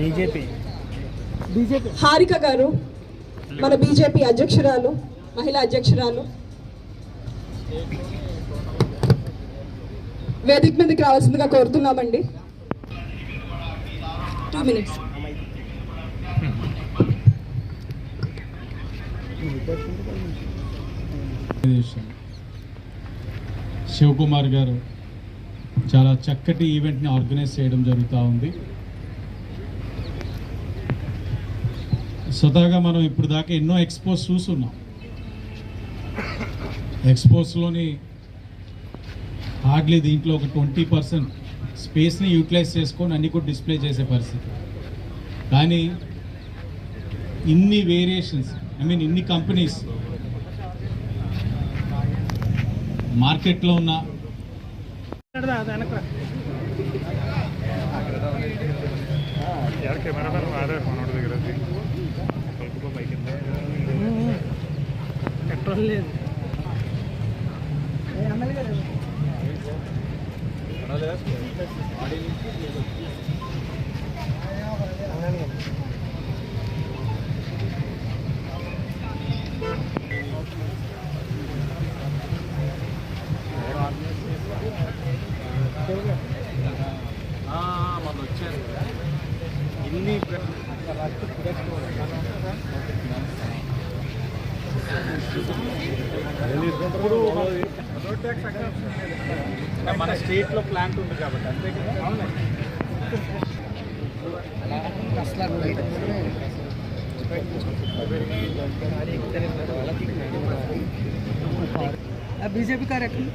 BJP. Harika గారు మన BJP అధ్యక్షురాలు మహిళా అధ్యక్షురాలు. వేదిక మీదకి రావాల్సిందిగా కోరుతున్నామండి. Two minutes. శివకుమార్ గారు చాలా చక్కటి ఈవెంట్ని ఆర్గనైజ్ చేయడం జరుగుతూ ఉంది. స్వతహాగా మనం ఇప్పుడు దాకా ఎన్నో ఎక్స్పోస్ చూస్తున్నాం. ఎక్స్పోస్లోని హార్డ్లీ దీంట్లో ఒక ట్వంటీ పర్సెంట్ స్పేస్ని యూటిలైజ్ చేసుకొని అన్ని కూడా డిస్ప్లే చేసే పరిస్థితి. కానీ ఇన్ని వేరియేషన్స్ ఐ మీన్ ఇన్ని కంపెనీస్ మార్కెట్లో ఉన్న ಯಾರು లేదు. మొన్న వచ్చారు. ఇన్ని మన స్టేట్లో ప్లాంట్ ఉంది కాబట్టి అంతే కదా? బీజేపీ కార్యక్రమం?